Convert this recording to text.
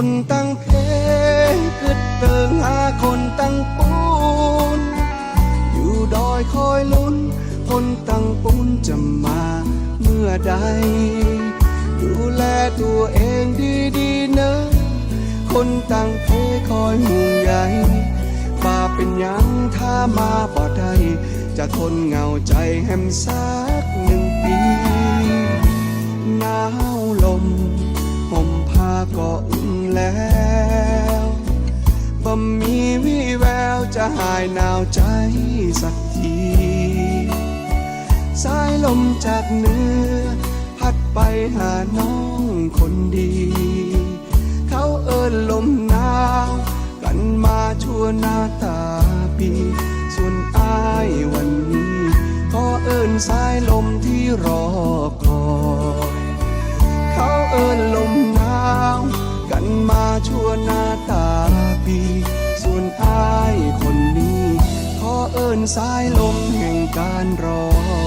คนตั้งเพกึดเติงหาคนตั้งปูน อยู่ดอยคอยลุ้น คนตั้งปูนจะมาเมื่อใด ดูแลตัวเองดีๆเนอะคนตั้งเพคอยห่วงใยป่าเป็นยังถ้ามาบ่ได้จะทนเหงาใจแหมสักหนึ่งปีหนาวลม ก็อุ่นแล้วบ่มีวี่แววจะหายหนาวใจสักที สายลมจากเหนือพัดไปหาน้องคนดี เขาเอิ้นลมหนาว กันมาชั่วหน้าตาปี ส่วนอายวันนี้ ก็เอิ้นสายลมที่รอค นสายลมแห่งการรอ